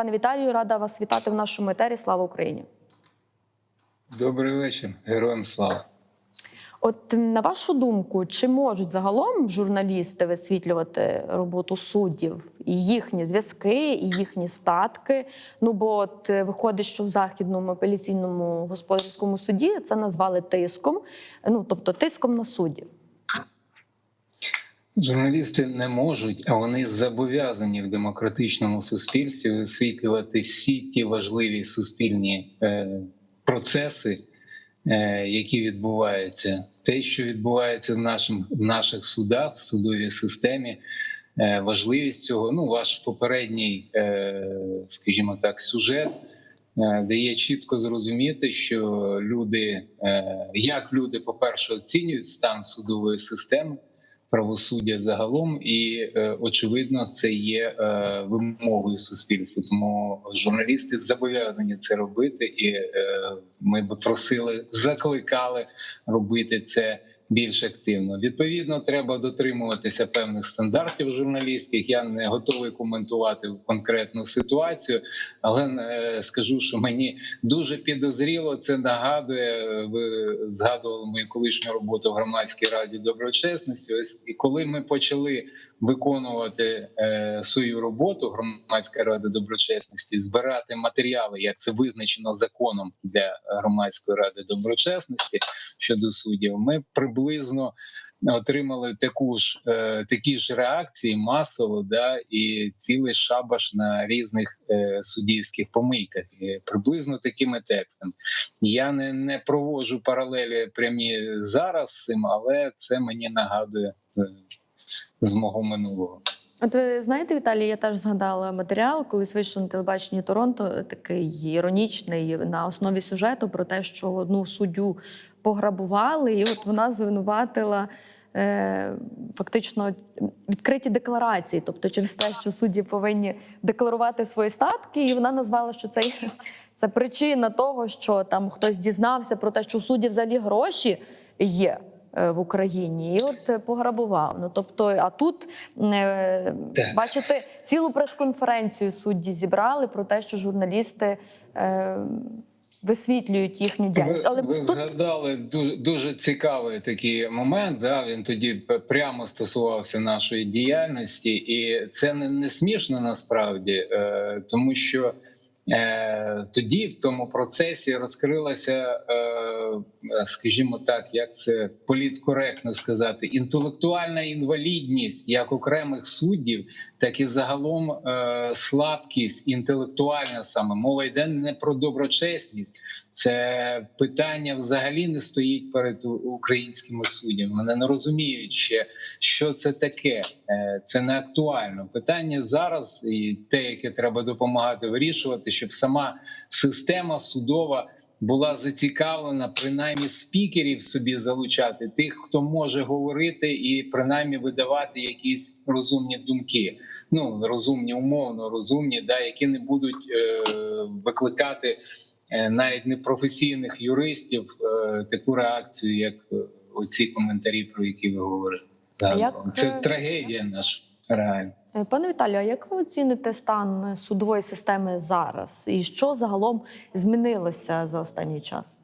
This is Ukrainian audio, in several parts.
Пане Віталію, рада вас вітати в нашому етері. Слава Україні! Добрий вечір, героям слава. От на вашу думку, чи можуть загалом журналісти висвітлювати роботу суддів і їхні зв'язки, і їхні статки? Ну бо от виходить, що в західному апеляційному господарському суді це назвали тиском, ну тобто тиском на суддів. Журналісти не можуть, а вони зобов'язані в демократичному суспільстві висвітлювати всі ті важливі суспільні е, процеси, е, які відбуваються. Те, що відбувається в, нашим, в наших судах, в судовій системі, е, важливість цього. Ну, ваш попередній, скажімо так, сюжет. Дає чітко зрозуміти, що люди, як люди, по-перше, оцінюють стан судової системи, правосуддя загалом, і е, очевидно, це є е, вимогою суспільства. Тому журналісти зобов'язані це робити, і е, ми би просили, закликали робити це. Більш активно відповідно треба дотримуватися певних стандартів журналістських. Я не готовий коментувати конкретну ситуацію, але е, скажу, що мені дуже підозріло це нагадує. Ви згадували мою колишню роботу в громадській раді доброчесності. Ось і коли ми почали виконувати е, свою роботу, громадська рада доброчесності, збирати матеріали, як це визначено законом для громадської ради доброчесності щодо суддів, ми приблизно. Отримали таку ж е, такі ж реакції масово, да і цілий шабаш на різних е, суддівських помийках, і приблизно такими текстами. Я не, не проводжу паралелі прямі зараз з цим, але це мені нагадує е, з мого минулого. От ви знаєте, Віталій, я теж згадала матеріал, колись вийшов на телебаченні Торонто, такий іронічний на основі сюжету про те, що одну суддю пограбували, і от вона звинуватила е, фактично відкриті декларації, тобто через те, що судді повинні декларувати свої статки, і вона назвала, що це, це причина того, що там хтось дізнався про те, що у судді взагалі гроші є в Україні, і от е, пограбував. Ну тобто, а тут е, Так. бачите, цілу прес-конференцію судді зібрали про те, що журналісти. Е, Висвітлюють їхню діяльність, але ви, ви тут згадали дуже, дуже цікавий такий момент. Да, він тоді прямо стосувався нашої діяльності, і це не, не смішно насправді, е, тому що е, тоді в тому процесі розкрилася, е, скажімо так, як це політкоректно сказати, інтелектуальна інвалідність як окремих суддів, так і загалом е, слабкість інтелектуальна саме мова йде не про доброчесність. Це питання взагалі не стоїть перед українськими суддями. Вони не розуміють ще, що це таке. Е, Це не актуально. Питання зараз, і те, яке треба допомагати вирішувати, щоб сама система судова. Була зацікавлена принаймні спікерів собі залучати тих, хто може говорити і принаймні видавати якісь розумні думки. Ну розумні, умовно розумні, да, які не будуть е, викликати е, навіть непрофесійних юристів е, таку реакцію, як е, оці коментарі, про які ви говорите. А як, Це е, трагедія наша реально. Е, Пане Віталію, а як ви оціните стан судової системи зараз? І що загалом змінилося за останній час?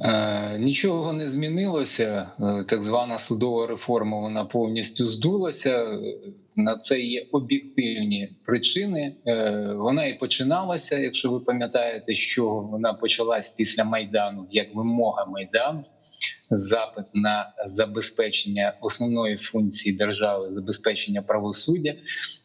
Е, Нічого не змінилося. Е, Так звана судова реформа вона повністю здулася. На це є об'єктивні причини. Вона і починалася, якщо ви пам'ятаєте, що вона почалась після майдану, як вимога майдану. Запит на забезпечення основної функції держави, забезпечення правосуддя.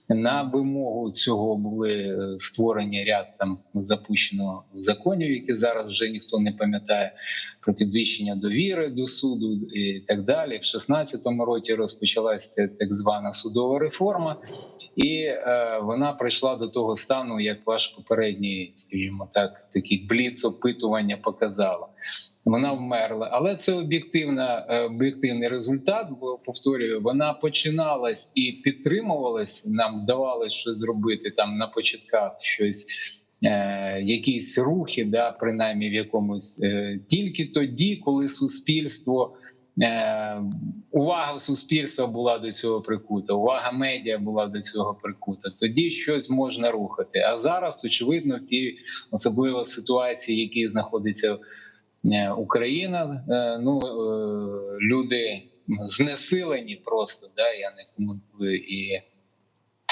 На вимогу цього були е, створені ряд там запущено законів, які зараз вже ніхто не пам'ятає про підвищення довіри до суду і так далі. В 16-му році розпочалася так звана судова реформа, і е, вона прийшла до того стану, як ваш попередній, скажімо так, такий бліц опитування показало. Вона вмерла, але це об'єктивна е, об'єктивний результат. Бо повторюю, вона починалась і підтримувалась. Нам вдавалося щось зробити там на початках щось. е, Якісь рухи, да, принаймні в якомусь е, тільки тоді, коли суспільство увага суспільства була до цього прикута, увага медіа була до цього прикута. Тоді щось можна рухати. А зараз, очевидно, в тій особливо ситуації, в якій знаходиться Україна, е, ну е, люди знесилені просто. Да, я не коментую і.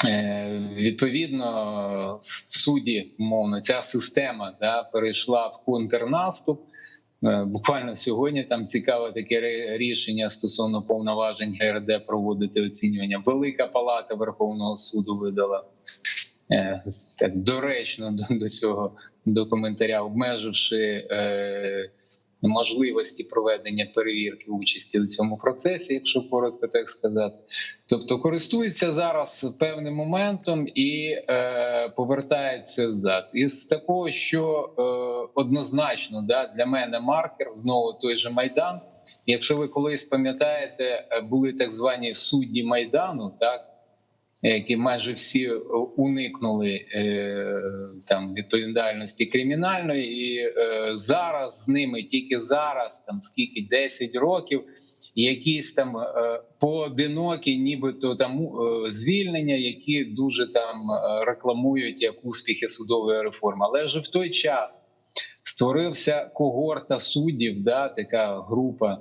Е, Відповідно, в суді, умовно, ця система да, перейшла в контрнаступ. Е, Буквально сьогодні там цікаве таке рішення стосовно повноважень ГРД проводити оцінювання. Велика палата Верховного суду видала е, так доречно до, цього до коментаря, обмеживши е, можливості проведення перевірки участі у цьому процесі, якщо коротко так сказати. Тобто користується зараз певним моментом і е, повертається взад. Із такого, що е, однозначно да, для мене маркер знову той же майдан. Якщо ви колись пам'ятаєте, е, були так звані судді майдану, так які майже всі е, уникнули е, там відповідальності кримінальної, і е, зараз з ними тільки зараз, там скільки 10 років, якісь там е, поодинокі, нібито там е, звільнення, які дуже там е, рекламують як успіхи судової реформи. Але вже в той час створився когорта суддів, да, така група.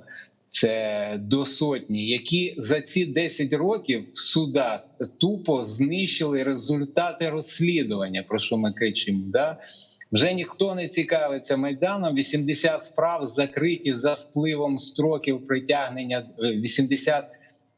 Це до сотні, які за ці 10 років в судах тупо знищили результати розслідування. Про що ми кричимо? Да? Вже ніхто не цікавиться майданом. 80 справ закриті за спливом строків притягнення. е, 80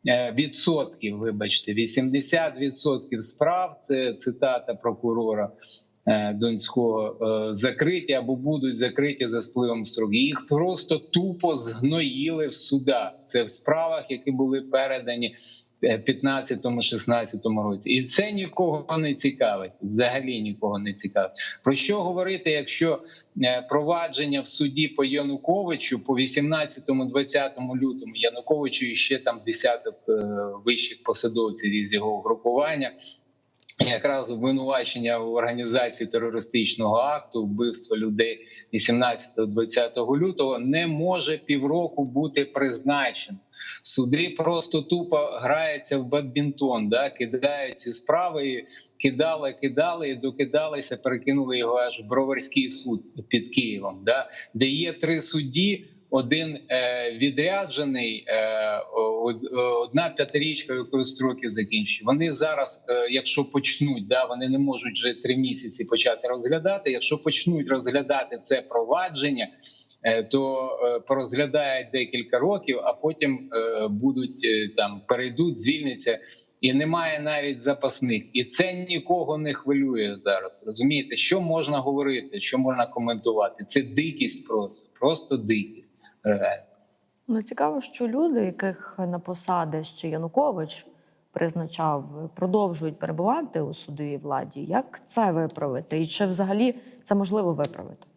е, відсотків. Вибачте, 80 відсотків справ. Це цитата прокурора е, Донського е, закриті або будуть закриті за спливом строків. Їх просто тупо згноїли в судах. Це в справах, які були передані. 15-16 році, і це нікого не цікавить. Взагалі нікого не цікавить. Про що говорити, якщо е, провадження в суді по Януковичу по 18-20 лютому Януковичу і ще там десяток е, вищих посадовців із його групування. Якраз обвинувачення в організації терористичного акту, вбивства людей 18-20 лютого не може півроку бути призначено. Суди просто тупо граються в бадмінтон, да, кидають ці справи, кидали, кидали і докидалися, перекинули його аж в Броварський суд під Києвом, да, де є три судді. Один е, відряджений, е, одна п'ятирічка, яку строки закінчує. Вони зараз, е, якщо почнуть, да, вони не можуть вже три місяці почати розглядати. Якщо почнуть розглядати це провадження, то порозглядають декілька років, а потім будуть там перейдуть, звільняться. І немає навіть запасних, і це нікого не хвилює зараз. Розумієте, що можна говорити, що можна коментувати? Це дикість, просто просто дикість. Ну цікаво, що люди, яких на посади ще Янукович призначав, продовжують перебувати у судовій владі. Як це виправити? І чи взагалі це можливо виправити?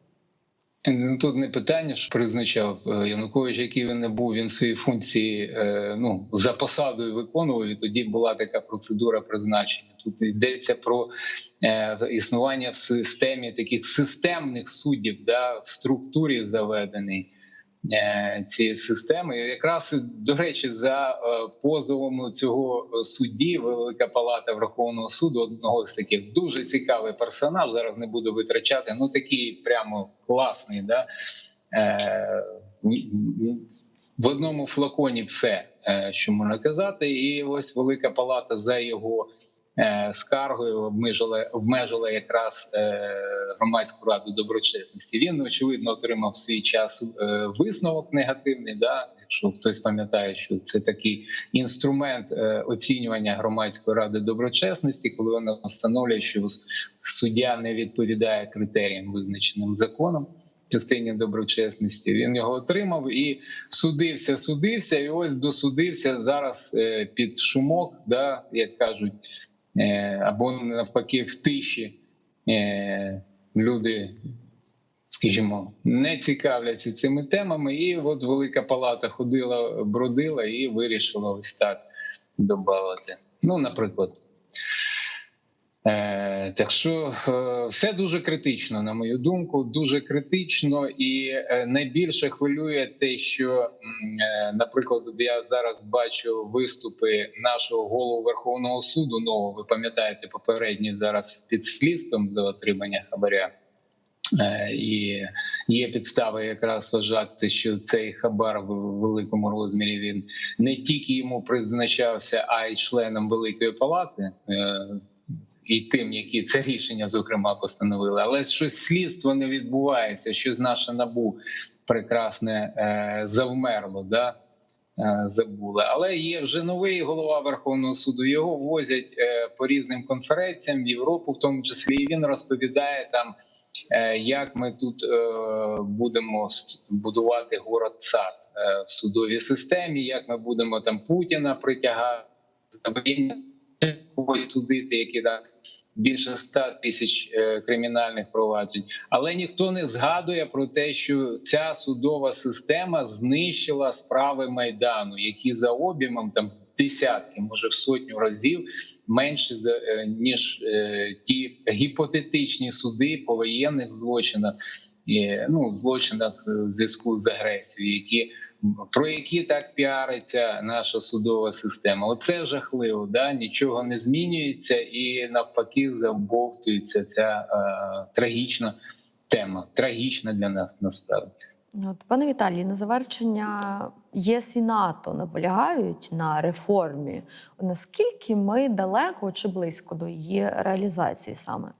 Ну, Тут не питання, що призначав е, Янукович, який він не був, він свої функції е, ну за посадою виконував. І тоді була така процедура призначення. Тут йдеться про е, існування в системі таких системних суддів, да, в структурі заведений е, цієї системи. Якраз до речі, за е, позовом цього судді Велика Палата Верховного суду, одного з таких дуже цікавий персонаж. Зараз не буду витрачати. Ну такий прямо класний. Да? Е, в одному флаконі все, е, що можна казати, і ось Велика Палата за його е, скаргою обмежила, обмежила якраз е, громадську раду доброчесності. Він очевидно отримав свій час е, висновок негативний. Да? Якщо хтось пам'ятає, що це такий інструмент е, оцінювання громадської ради доброчесності, коли вона встановлює, що суддя не відповідає критеріям, визначеним законом. Частині доброчесності він його отримав і судився, судився, і ось досудився зараз е, під шумок, да, як кажуть, е, або навпаки в тиші е, люди, скажімо, не цікавляться цими темами. І от Велика Палата ходила, бродила і вирішила ось так добавити. Ну, наприклад. Е, так що е, все дуже критично, на мою думку, дуже критично, і е, найбільше хвилює те, що, наприклад, я зараз бачу виступи нашого голову Верховного суду. нового, ви пам'ятаєте, попередній зараз під слідством за отримання хабаря. І є підстави якраз вважати, що цей хабар в великому розмірі він не тільки йому призначався, а й членам Великої Палати. І тим, які це рішення зокрема постановили, але щось слідство не відбувається. Щось наше набу прекрасне е, завмерло, да е, забули. Але є вже новий голова Верховного суду. Його возять е, по різним конференціям в Європу, в тому числі і він розповідає там, як ми тут будемо будувати город сад е, в судовій системі, як ми будемо там Путіна притягати судити, які так більше 100 тисяч е, кримінальних проваджень. Але ніхто не згадує про те, що ця судова система знищила справи майдану, які за об'ємом там десятки, може в сотню разів менше е, ніж е, ті гіпотетичні суди по воєнних злочинах, ну злочинах в зв'язку з агресією, які про які так піариться наша судова система. Оце жахливо. Да? Нічого не змінюється, і навпаки, забовтується ця е, трагічна тема. Трагічна для нас насправді. От, пане Віталій, на завершення ЄС і НАТО наполягають на реформі. Наскільки ми далеко чи близько до її реалізації саме?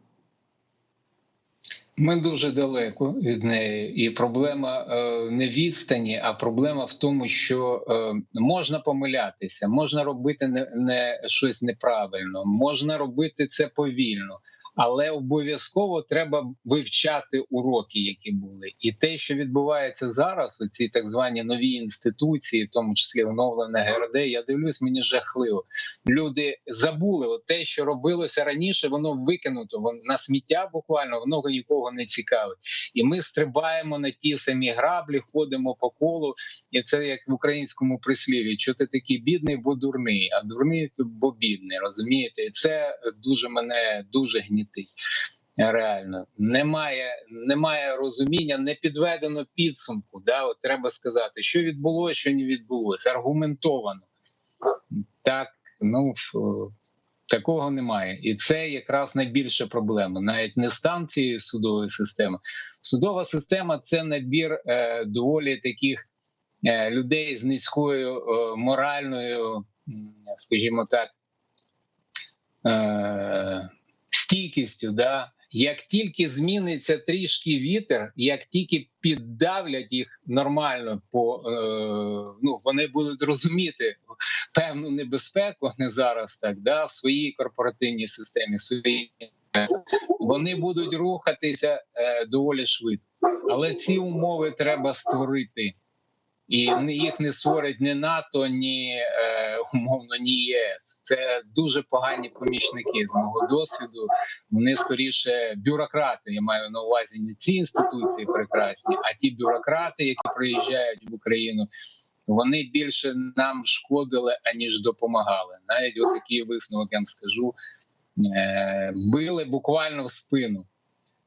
Ми дуже далеко від неї, і проблема е, не відстані, а проблема в тому, що е, можна помилятися, можна робити не, не щось неправильно, можна робити це повільно, але обов'язково треба вивчати уроки, які були, і те, що відбувається зараз, у ці так звані нові інституції, в тому числі оновлене ГРД, я дивлюсь, мені жахливо. Люди забули от те, що робилося раніше, воно викинуто воно на сміття. Буквально воно нікого не цікавить, і ми стрибаємо на ті самі граблі, ходимо по колу. І це як в українському прислів'ї: що ти такий бідний, бо дурний, а дурний бо бідний. Розумієте, це дуже мене дуже гнітить. Реально немає, немає розуміння, не підведено підсумку. Да, от треба сказати, що відбулося, що не відбулося. Аргументовано так. Ну такого немає, і це якраз найбільша проблема. Навіть не стан цієї судової системи. Судова система це набір е, доволі таких е, людей з низькою е, моральною, скажімо так, е, стійкістю. Да? Як тільки зміниться трішки вітер, як тільки піддавлять їх нормально, по е, ну вони будуть розуміти певну небезпеку, не зараз так, да, в своїй корпоративній системі, в своїй вони будуть рухатися е, доволі швидко, але ці умови треба створити. І їх не створить ні НАТО, ні е, умовно, ні ЄС. Це дуже погані помічники з мого досвіду. Вони скоріше бюрократи. Я маю на увазі не ці інституції прекрасні, а ті бюрократи, які приїжджають в Україну. Вони більше нам шкодили аніж допомагали. Навіть от такий висновок я вам скажу. Е, били буквально в спину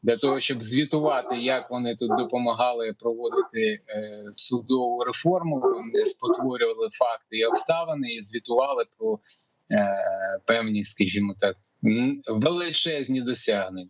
для того, щоб звітувати, як вони тут допомагали проводити е, судову реформу. Вони спотворювали факти і обставини і звітували про е, певні, скажімо так, величезні досягнення.